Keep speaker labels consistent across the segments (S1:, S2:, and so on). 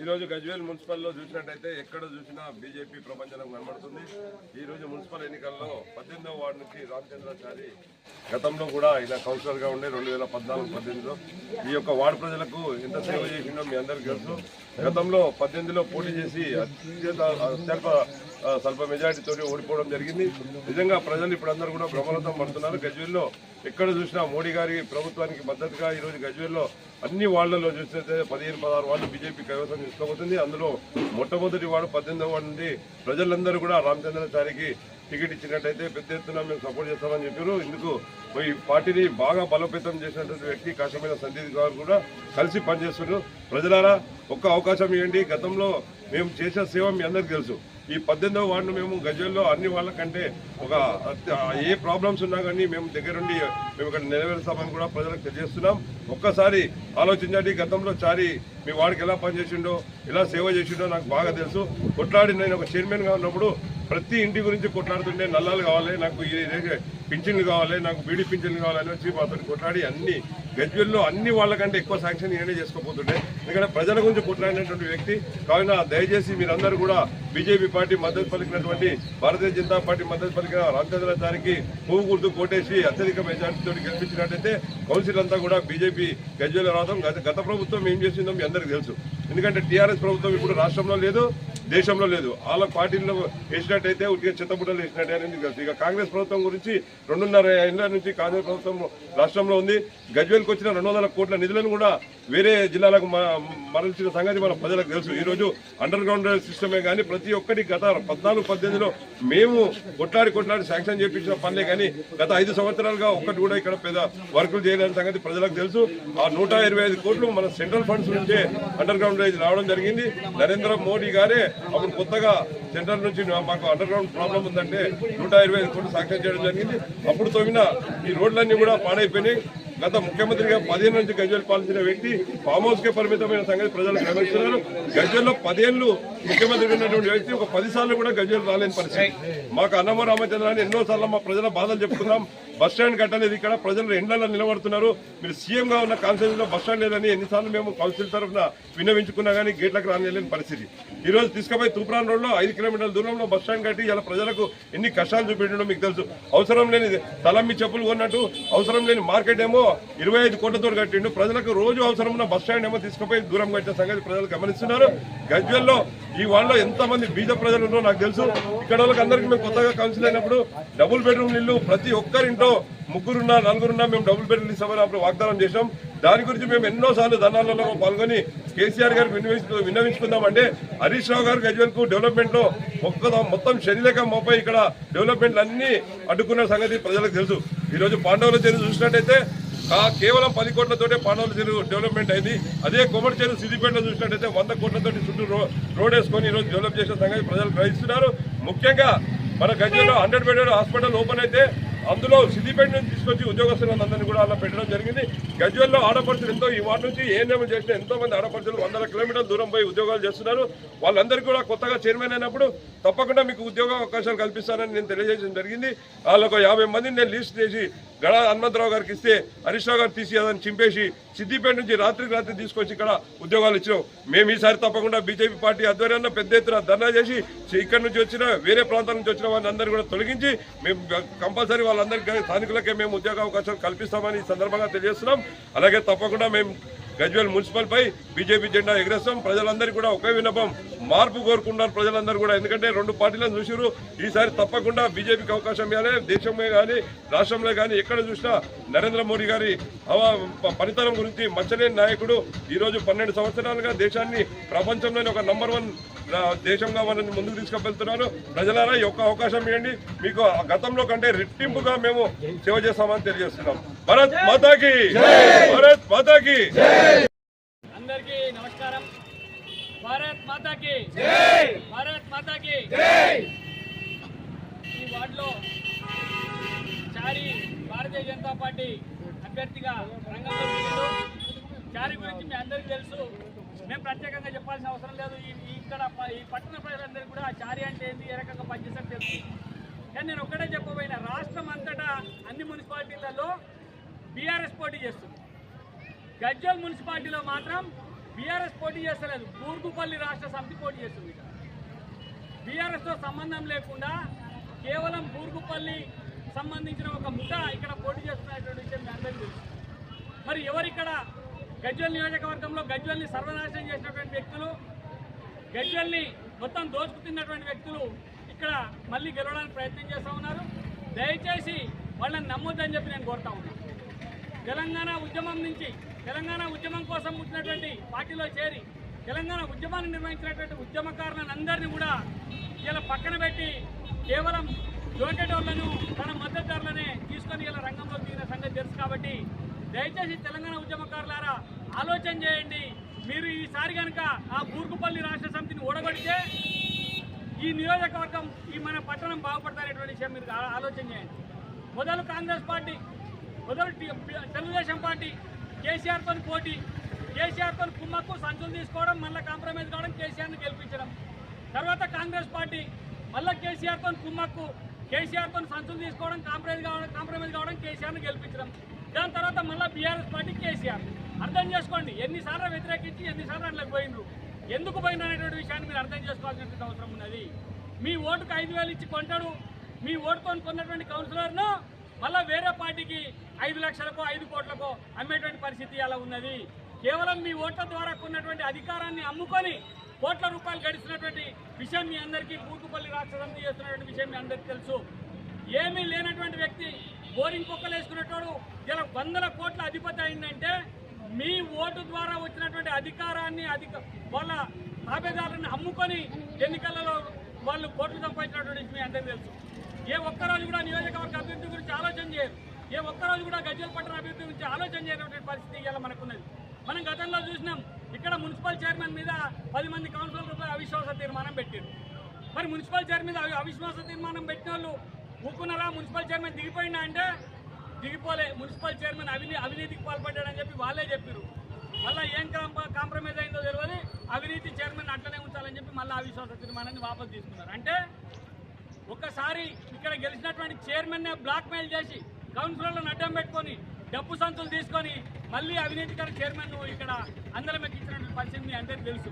S1: ఈరోజు గజ్వేల్ మున్సిపల్లో చూసినట్టయితే ఎక్కడ చూసినా బీజేపీ ప్రపంచం కనబడుతుంది. ఈరోజు మున్సిపల్ ఎన్నికల్లో పద్దెనిమిదవ వార్డు నుంచి రామచంద్రాచారి గతంలో కూడా ఈయన కౌన్సిలర్గా ఉండే రెండు వేల పద్నాలుగు పద్దెనిమిదిలో. ఈ యొక్క వార్డు ప్రజలకు ఎంత సేవ చేసిందో మీ అందరికీ తెలుసు. గతంలో పద్దెనిమిదిలో పోటీ చేసి అత్యంత అత్యల్ప స్వల్ప మెజార్టీతో ఓడిపోవడం జరిగింది. నిజంగా ప్రజలు ఇప్పుడు అందరూ కూడా భ్రమలతో పడుతున్నారు. గజ్వేల్లో ఎక్కడ చూసినా మోడీ గారి ప్రభుత్వానికి మద్దతుగా ఈరోజు గజ్వేల్లో అన్ని వార్డులలో చూసినట్లయితే పదిహేను పదహారు వార్డులు బీజేపీ కైవసం తీసుకోబోతుంది అందులో మొట్టమొదటి వార్డు పద్దెనిమిదవ వార్డు నుండి ప్రజలందరూ కూడా రామచంద్రాచారికి టికెట్ ఇచ్చినట్టయితే పెద్ద ఎత్తున మేము సపోర్ట్ చేస్తామని చెప్పారు. ఇందుకు ఈ పార్టీని బాగా బలోపేతం చేసినటువంటి వ్యక్తి కాశమైన సందీప్ గారు కూడా కలిసి పనిచేస్తున్నారు. ప్రజలారా ఒక్క అవకాశం ఇవ్వండి. గతంలో మేము చేసిన సేవ మీ అందరికీ తెలుసు. ఈ పద్దెనిమిదవ వార్డును మేము గజల్లో అన్ని వాళ్ళకంటే ఒక ఏ ప్రాబ్లమ్స్ ఉన్నా కానీ మేము దగ్గరుండి మేము ఇక్కడ నెరవేరుస్తామని కూడా ప్రజలకు తెలియజేస్తున్నాం. ఒక్కసారి ఆలోచించండి గతంలో చారి మీ వాడికి ఎలా పనిచేసిండో ఎలా సేవ చేసిండో నాకు బాగా తెలుసు. కొట్లాడి నేను ఒక చైర్మన్గా ఉన్నప్పుడు ప్రతి ఇంటి గురించి కొట్లాడుతుంటే నల్లాలు కావాలి నాకు ఈ పింఛన్లు కావాలి నాకు బీడీ పింఛన్లు కావాలని వచ్చి మాతో కొట్లాడి అన్ని గజ్వెల్లో అన్ని వాళ్ళకంటే ఎక్కువ శాంక్షన్ నేనే చేసుకోబోతుండే. ఎందుకంటే ప్రజల గురించి కొట్లాడినటువంటి వ్యక్తి కావున దయచేసి మీరందరూ కూడా బీజేపీ పార్టీ మద్దతు పలికినటువంటి భారతీయ జనతా పార్టీ మద్దతు పలికిన రామచంద్రాచారికి పువ్వు గుర్తు కోటేసి అత్యధిక మెజార్టీతో గెలిపించినట్టయితే కౌన్సిల్ అంతా కూడా బీజేపీ గజ్వెల్ రావడం గత గత ప్రభుత్వం ఏం చేసిందో మీ అందరికీ తెలుసు. ఎందుకంటే టీఆర్ఎస్ ప్రభుత్వం ఇప్పుడు రాష్ట్రంలో లేదు దేశంలో లేదు. వాళ్ళ పార్టీలో వేసినట్టయితే ఉట్టిగా చెత్తబుట్టలు వేసినట్టే అనేది కాదు ఇక కాంగ్రెస్ ప్రభుత్వం గురించి రెండున్నర ఏళ్ళ నుంచి కాంగ్రెస్ ప్రభుత్వం రాష్ట్రంలో ఉంది. గజ్వేల్కి వచ్చిన రెండు వందల కోట్ల నిధులను కూడా వేరే జిల్లాలకు మ- మరల్చిన సంగతి మన ప్రజలకు తెలుసు. ఈరోజు అండర్ గ్రౌండ్ సిస్టమే కానీ ప్రతి ఒక్కటి గత పద్నాలుగు పద్దెనిమిదిలో మేము కొట్లాడి కొట్లాడి శాంక్షన్ చేపించిన పనులే కానీ గత ఐదు సంవత్సరాలుగా ఒక్కటి కూడా ఇక్కడ పెద్ద వర్కులు చేయలేని సంగతి ప్రజలకు తెలుసు. ఆ నూట ఇరవై ఐదు కోట్లు మన సెంట్రల్ ఫండ్స్ నుంచే అండర్ గ్రౌండ్ రైజ్ రావడం జరిగింది. నరేంద్ర మోడీ గారే అప్పుడు కొత్తగా సెంట్రల్ నుంచి మాకు అండర్ గ్రౌండ్ ప్రాబ్లం ఉందంటే నూట ఇరవై ఐదు కోట్లు శాంక్షన్ చేయడం జరిగింది. అప్పుడు తోమిన ఈ రోడ్లన్నీ కూడా పాడైపోయినాయి. గత ముఖ్యమంత్రిగా పదిహేను నుంచి గజ్వేల్ పాలించిన వ్యక్తి ఫామ్ హౌస్ కే పరిమితమైన సంగతి ప్రజలు గమనిస్తున్నారు. గజ్వేల్లో పదేళ్ళు ముఖ్యమంత్రి ఉన్నటువంటి వ్యక్తి ఒక పది సార్లు కూడా గజ్వేల్ రాలేని పరిస్థితి. మాకు అన్నమ రామచంద్రాన్ని ఎన్నో సార్లు మా ప్రజల బాధలు చెప్పుకున్నాం. బస్ స్టాండ్ కట్టలేదు ఇక్కడ ప్రజలు ఎండల్లో నిలబడుతున్నారు. మీరు సీఎం గా ఉన్న కాన్స్టిట్యూషన్లో బస్ స్టాండ్ లేదని ఎన్నిసార్లు మేము కౌన్సిల్ తరఫున విన్నవించుకున్నా కానీ గేట్లకు రానిలేని పరిస్థితి. ఈ రోజు తీసుకుపోయి తూప్రాన్ రోడ్లో ఐదు కిలోమీటర్ల దూరంలో బస్ స్టాండ్ కట్టి ఇలా ప్రజలకు ఎన్ని కష్టాలు చూపెట్టడం మీకు తెలుసు. అవసరం లేని తలమ్మి చెప్పులు కొన్నట్టు అవసరం లేని మార్కెట్ ఏమో ఇరవై ఐదు కోట్లతో కట్టిండు. ప్రజలకు రోజు అవసరం ఉన్న బస్ స్టాండ్ ఏమో తీసుకుపోయి దూరం కట్టిన సంగతి ప్రజలు గమనిస్తున్నారు. గజ్వెల్లో ఈ వాళ్ళలో ఎంతమంది బీద ప్రజలు ఉన్నారో నాకు తెలుసు. ఇక్కడ వాళ్ళకి అందరికీ మేము కొత్తగా కౌన్సిల్ అయినప్పుడు డబుల్ బెడ్రూమ్ ఇల్లు ప్రతి ఒక్కరింటో ముగ్గురున్నా నలుగురున్నా మేము డబుల్ బెడ్రూమ్ ఇస్తామని అప్పుడు వాగ్దానం చేశాం. దాని గురించి మేము ఎన్నో సార్లు ధర్నాలలో పాల్గొని కేసీఆర్ గారికి విన్నవించు విన్నవించుకుందామంటే హరీష్ రావు గారు గజ్వెల్కు డెవలప్మెంట్ ఒక్క మొత్తం శనిలేక మోపై ఇక్కడ డెవలప్మెంట్ అన్ని అడ్డుకున్న సంగతి ప్రజలకు తెలుసు. ఈరోజు పాండవుల చర్య చూసినట్టయితే కేవలం పది కోట్లతోటే పాండవుల చెరువు డెవలప్మెంట్ అయింది. అదే కొమ్మటి చెరువు సిద్దిపేటలో చూసినట్టయితే వంద కోట్లతోటి చుట్టూ రో- రోడ్ వేసుకొని ఈరోజు డెవలప్ చేసిన సంగతి ప్రజలు గ్రహిస్తున్నారు. ముఖ్యంగా మన గజ్వెల్లో హండ్రెడ్ బెడెడ్ హాస్పిటల్ ఓపెన్ అయితే అందులో సిద్దిపేట నుంచి తీసుకొచ్చి ఉద్యోగస్తులందరినీ కూడా అలా పెట్టడం జరిగింది. గజ్వెల్లో ఆడపడుచులు ఎంతో ఈ వార్డు నుంచి ఏ నియమం చేసిన ఎంతో మంది ఆడపడుచులు వందల కిలోమీటర్ల దూరం పోయి ఉద్యోగాలు చేస్తున్నారు. వాళ్ళందరికీ కూడా కొత్తగా చైర్మన్ అయినప్పుడు తప్పకుండా మీకు ఉద్యోగ అవకాశాలు కల్పిస్తానని నేను తెలియజేయడం జరిగింది. వాళ్ళకు యాభై మందిని నేను లిస్ట్ చేసి గడ హనుమంతరావు గారికి ఇస్తే హరీష్ రావు గారు తీసి అదని చింపేసి సిద్దిపేట నుంచి రాత్రికి రాత్రి తీసుకొచ్చి ఇక్కడ ఉద్యోగాలు ఇచ్చినాం. మేము ఈసారి తప్పకుండా బీజేపీ పార్టీ ఆధ్వర్యంలో పెద్ద ఎత్తున ధర్నా చేసి ఇక్కడ నుంచి వచ్చిన వేరే ప్రాంతాల నుంచి వచ్చిన వాళ్ళని కూడా తొలగించి మేము కంపల్సరీ వాళ్ళందరికీ స్థానికులకే మేము ఉద్యోగ అవకాశాలు కల్పిస్తామని ఈ సందర్భంగా తెలియజేస్తున్నాం. అలాగే తప్పకుండా మేము గజ్వేల్ మున్సిపల్ పై బీజేపీ జెండా ఎగరేస్తాం. ప్రజలందరికీ కూడా ఒకే విన్నపం. మార్పు కోరుకుంటున్నారు ప్రజలందరూ కూడా. ఎందుకంటే రెండు పార్టీలను చూసిరు ఈసారి తప్పకుండా బీజేపీకి అవకాశం ఇవ్వాలి. దేశంలో కానీ రాష్ట్రంలో కానీ ఎక్కడ చూసినా నరేంద్ర మోడీ గారి హవా పనితనం గురించి మచ్చలేని నాయకుడు. ఈరోజు పన్నెండు సంవత్సరాలుగా దేశాన్ని ప్రపంచంలోని ఒక నంబర్ వన్ దేశంగా మనల్ని ముందుకు తీసుకువెళ్తున్నారు. ప్రజలారా ఈ ఒక్క అవకాశం ఇవ్వండి. మీకు ఆ గతంలో కంటే రెట్టింపుగా మేము సేవ చేస్తామని తెలియజేస్తున్నాం. భరత్ మాతాకి. భరత్ మాతాకి.
S2: అందరికీ నమస్కారం. భారత్ మాతాకి. భారత్ మాతాకి. ఈ వార్డులో చారి భారతీయ జనతా పార్టీ అభ్యర్థిగా రంగంలో చారి గురించి మీ అందరికీ తెలుసు. మేము ప్రత్యేకంగా చెప్పాల్సిన అవసరం లేదు. ఇక్కడ ఈ పట్టణ ప్రజలందరికీ కూడా చారి అంటే ఏంది? ఏ రకంగా పనిచేస్తారు తెలుసు. కానీ నేను ఒక్కటే చెప్పబోయిన రాష్ట్రం అంతటా అన్ని మున్సిపాలిటీలలో బీఆర్ఎస్ పోటీ చేస్తుంది. గజ్జల్ మున్సిపాలిటీలో మాత్రం బీఆర్ఎస్ పోటీ చేస్తలేదు. బూర్గుపల్లి రాష్ట్ర సమితి పోటీ చేస్తుంది బీఆర్ఎస్తో సంబంధం లేకుండా కేవలం బూర్గుపల్లి సంబంధించిన ఒక ముఠ ఇక్కడ పోటీ చేస్తున్నటువంటి విషయం మీ అందరికీ తెలుసు. మరి ఎవరిక్కడ గజ్వల్ నియోజకవర్గంలో గజ్వల్ని సర్వనాశనం చేసినటువంటి వ్యక్తులు గజ్వల్ని మొత్తం దోచుకుతున్నటువంటి వ్యక్తులు ఇక్కడ మళ్ళీ గెలవడానికి ప్రయత్నం చేస్తూ ఉన్నారు. దయచేసి వాళ్ళని నమ్మొద్దని చెప్పి నేను కోరుతా ఉన్నాను తెలంగాణ ఉద్యమం నుంచి తెలంగాణ ఉద్యమం కోసం పుట్టినటువంటి పార్టీలో చేరి తెలంగాణ ఉద్యమాన్ని నిర్వహించినటువంటి ఉద్యమకారులను అందరినీ కూడా ఇలా పక్కన పెట్టి కేవలం జోకెటోళ్ళను తన మద్దతుదారులనే తీసుకొని ఇలా రంగంలో దిగిన సంగతి తెలుసు కాబట్టి దయచేసి తెలంగాణ ఉద్యమకారులారా ఆలోచన చేయండి. మీరు ఈసారి కనుక ఆ బూర్గుపల్లి రాష్ట్ర సమితిని ఓడగొడితే ఈ నియోజకవర్గం ఈ మన పట్టణం బాగుపడతారనేటువంటి విషయం మీరు ఆలోచన చేయండి. మొదలు కాంగ్రెస్ పార్టీ. మొదలు తెలుగుదేశం పార్టీ కేసీఆర్తో పోటీ కేసీఆర్తో కుమ్మక్కు సంచులు తీసుకోవడం మళ్ళీ కాంప్రమైజ్ కావడం కేసీఆర్ని గెలిపించడం. తర్వాత కాంగ్రెస్ పార్టీ మళ్ళీ కేసీఆర్తో కుమ్మక్కు కేసీఆర్తో సంచులు తీసుకోవడం కాంప్రమైజ్ కావడం కాంప్రమైజ్ కావడం కేసీఆర్ని గెలిపించడం. దాని తర్వాత మళ్ళీ బీఆర్ఎస్ పార్టీ కేసీఆర్. అర్థం చేసుకోండి ఎన్నిసార్లు వ్యతిరేకించి ఎన్నిసార్లు అందులోకి పోయినరు ఎందుకు పోయిన అనేటువంటి విషయాన్ని మీరు అర్థం చేసుకోవాల్సినటువంటి అవసరం ఉన్నది. మీ ఓటుకు ఐదు వేలు ఇచ్చి కొంటాడు మీ ఓటుతో కొన్నటువంటి కౌన్సిలర్ను మళ్ళీ వేరే పార్టీకి ఐదు లక్షలకో ఐదు కోట్లకో అమ్మేటువంటి పరిస్థితి అలా ఉన్నది. కేవలం మీ ఓట్ల ద్వారా కొన్నటువంటి అధికారాన్ని అమ్ముకొని కోట్ల రూపాయలు గడిచినటువంటి విషయం మీ అందరికీ పూర్తుపల్లి రాష్ట్రం చేస్తున్నటువంటి విషయం మీ అందరికీ తెలుసు. ఏమీ లేనటువంటి వ్యక్తి బోరింగ్ కుక్కలు వేసుకునేటోడు ఇలా వందల కోట్ల అధిపతి అయిందంటే మీ ఓటు ద్వారా వచ్చినటువంటి అధికారాన్ని అధిక వాళ్ళ తాబేదారులను అమ్ముకొని ఎన్నికలలో వాళ్ళు కోట్లు సంపాదించినటువంటి మీ అందరికీ తెలుసు. ఏ ఒక్కరోజు కూడా నియోజకవర్గ అభివృద్ధి గురించి ఆలోచన చేయరు. ఏ ఒక్కరోజు కూడా గజ్జల పట్టణ అభివృద్ధి గురించి ఆలోచన చేయనటువంటి పరిస్థితి ఇలా మనకున్నది. మనం గతంలో చూసినాం ఇక్కడ మున్సిపల్ చైర్మన్ మీద పది మంది కౌన్సిలర్లపై అవిశ్వాస తీర్మానం పెట్టారు మరి మున్సిపల్ చైర్మన్ మీద అవి- అవిశ్వాస తీర్మానం పెట్టిన వాళ్ళు ఊకున్నారా మున్సిపల్ చైర్మన్ దిగిపోయినా అంటే దిగిపోలే. మున్సిపల్ చైర్మన్ అవినీ అవినీతికి పాల్పడ్డాడని చెప్పి వాళ్ళే చెప్పారు మళ్ళీ ఏం కాంప్రమైజ్ అయిందో తెలియదు అవినీతి చైర్మన్ అట్లనే ఉంచాలని చెప్పి మళ్ళీ అవిశ్వాస తీర్మానాన్ని వాపసు తీసుకున్నారు. అంటే ఒక్కసారి ఇక్కడ గెలిచినటువంటి చైర్మన్ బ్లాక్మెయిల్ చేసి కౌన్సిలర్లను అడ్డం పెట్టుకొని డబ్బు సంచులు తీసుకొని మళ్ళీ అవినీతికర చైర్మన్ ఇక్కడ అందరం ఎక్కించినటువంటి పరిస్థితి మీ అందరికీ తెలుసు.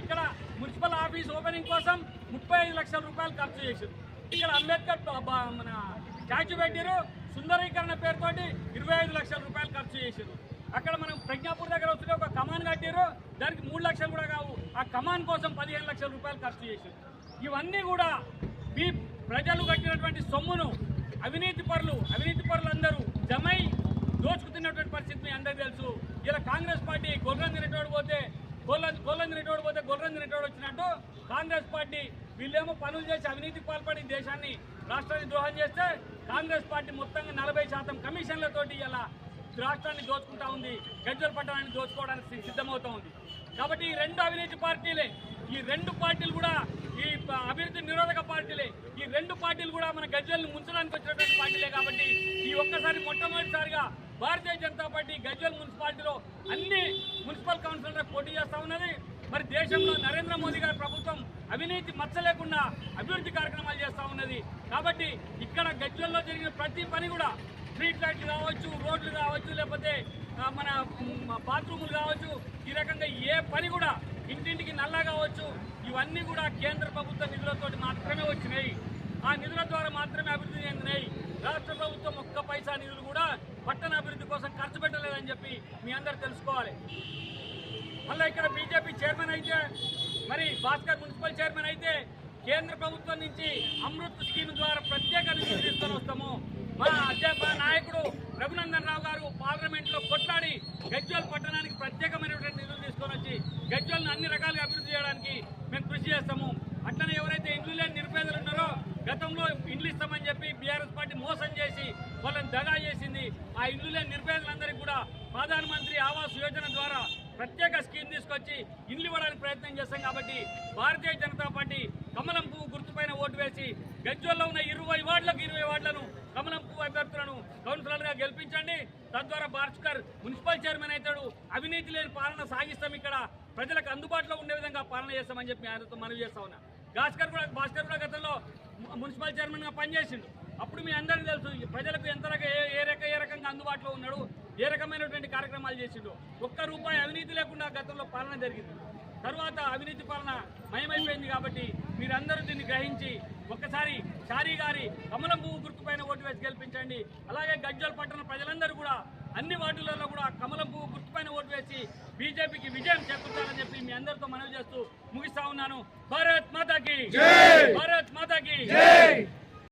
S2: ఇక్కడ మున్సిపల్ ఆఫీస్ ఓపెనింగ్ కోసం ముప్పై ఐదు లక్షల రూపాయలు ఖర్చు చేశారు. ఇక్కడ అంబేద్కర్ మన స్టాచ్యూ పెట్టారు సుందరీకరణ పేరుతోటి ఇరవై ఐదు లక్షల రూపాయలు ఖర్చు చేశారు. అక్కడ మనం ప్రజ్ఞాపూర్ దగ్గర వస్తుంటే ఒక కమాన్ కట్టారు దానికి మూడు లక్షలు కూడా కావు. ఆ కమాన్ కోసం పదిహేను లక్షల రూపాయలు ఖర్చు చేశారు. ఇవన్నీ కూడా మీ ప్రజలు కట్టినటువంటి సొమ్మును అవినీతి పరులు అవినీతి పరులు అందరూ జమై దోచుకుతున్నటువంటి పరిస్థితి మీ అందరికీ తెలుసు. ఇలా కాంగ్రెస్ పార్టీ గొర్రెంది తినేటోడు పోతే గొల్లంది గొల్లంది తినేటోడు పోతే గొర్రెంది తినేటోడు వచ్చినట్టు కాంగ్రెస్ పార్టీ వీళ్ళేమో పనులు చేసి అవినీతికి పాల్పడి దేశాన్ని రాష్ట్రాన్ని ద్రోహం చేస్తే కాంగ్రెస్ పార్టీ మొత్తంగా నలభై శాతం కమిషన్లతోటి ఇలా రాష్ట్రాన్ని దోచుకుంటా ఉంది. గజ్జల పట్టణాన్ని దోచుకోవడానికి సి- సిద్ధమవుతా ఉంది. కాబట్టి ఈ రెండు అవినీతి పార్టీలే ఈ రెండు పార్టీలు కూడా ఈ అభివృద్ధి నిరోధక పార్టీలే. ఈ రెండు పార్టీలు కూడా మన గజ్జల్ని ముంచడానికి వచ్చినటువంటి పార్టీలే కాబట్టి ఈ ఒక్కసారి మొట్టమొదటిసారిగా భారతీయ జనతా పార్టీ గజ్వల్ మున్సిపాలిటీలో అన్ని మున్సిపల్ కౌన్సిలర్ పోటీ చేస్తా ఉన్నది. మరి దేశంలో నరేంద్ర మోదీ గారి ప్రభుత్వం అవినీతి మచ్చలేకుండా అభివృద్ధి కార్యక్రమాలు చేస్తూ ఉన్నది. కాబట్టి ఇక్కడ గజ్వల్లో జరిగిన ప్రతి పని కూడా స్ట్రీట్ లైట్లు కావచ్చు రోడ్లు కావచ్చు లేకపోతే మన బాత్రూములు కావచ్చు ఈ రకంగా ఏ పని కూడా ఇంటింటికి నల్లా కావచ్చు ఇవన్నీ కూడా కేంద్ర ప్రభుత్వ నిధులతో మాత్రమే వచ్చినాయి. ఆ నిధుల ద్వారా మాత్రమే అభివృద్ధి చెందినాయి. రాష్ట్ర ప్రభుత్వం ఒక్క పైసా నిధులు కూడా పట్టణ అభివృద్ధి కోసం ఖర్చు పెట్టలేదని చెప్పి మీ అందరు తెలుసుకోవాలి. మళ్ళీ ఇక్కడ బీజేపీ చైర్మన్ అయితే మరి భాస్కర్ మున్సిపల్ చైర్మన్ అయితే కేంద్ర ప్రభుత్వం నుంచి అమృత్ స్కీమ్ ద్వారా ప్రత్యేక నిధులు తీసుకొని వస్తాము. మా అధ్యక్ష నాయకుడు రఘునందన్ రావు గారు పార్లమెంట్లో కొట్లాడి గజ్వల్ పట్టణానికి ప్రత్యేకమైనటువంటి నిధులు తీసుకొని వచ్చి గజ్వల్ని అన్ని రకాలుగా అభివృద్ధి చేయడానికి మేము కృషి చేస్తాము. అట్లనే ఎవరైతే ఇండ్లు లేని నిరుపేదలు ఉన్నారో గతంలో ఇండ్లు ఇస్తామని చెప్పి బీఆర్ఎస్ పార్టీ మోసం చేసి వాళ్ళని దగా చేసింది. ఆ ఇండ్లు లేని నిరుపేదలందరికీ కూడా ప్రధానమంత్రి ఆవాస్ యోజన ద్వారా ప్రత్యేక స్కీమ్ తీసుకొచ్చి ఇండ్లు ఇవ్వడానికి ప్రయత్నం చేస్తాం కాబట్టి భారతీయ జనతా పార్టీ కమలం పువ్వు గుర్తుపైన ఓటు వేసి గజ్వల్లో ఉన్న ఇరవై వార్డులకు ఇరవై వార్డులను కమలం పువ్వు అభ్యర్థులను కౌన్సిలర్గా గెలిపించండి. తద్వారా భాస్కర్ మున్సిపల్ చైర్మన్ అవుతాడు. అవినీతి లేని పాలన సాగిస్తాం ఇక్కడ. ప్రజలకు అందుబాటులో ఉండే విధంగా పాలన చేస్తామని చెప్పి ఆయనతో మనవి చేస్తా ఉన్నా. భాస్కర్ కూడా భాస్కర్ కూడా గతంలో మున్సిపల్ చైర్మన్గా పనిచేసిండు. అప్పుడు మీ అందరికీ తెలుసు ప్రజలకు ఎంత రక ఏ ఏ రక ఏ రకంగా అందుబాటులో ఉన్నాడు. ఏ రకమైనటువంటి కార్యక్రమాలు చేసిండో. ఒక్క రూపాయి అవినీతి లేకుండా గతంలో పాలన జరిగింది. తర్వాత అవినీతి పాలన మయమైపోయింది కాబట్టి మీరందరూ దీన్ని గ్రహించి ఒక్కసారి షారీ గారి కమలం పువ్వు గుర్తుపైన ఓటు వేసి గెలిపించండి. అలాగే గజ్జల్ పట్టణ ప్రజలందరూ కూడా అన్ని వార్డులలో కూడా కమలం పువ్వు గుర్తుపైన ఓటు వేసి బీజేపీకి విజయం చేకూర్చాలని చెప్పి మీ అందరితో మనవి చేస్తూ ముగిస్తా ఉన్నాను. భారత్ మాతాకి. భారత్ మాతాకి.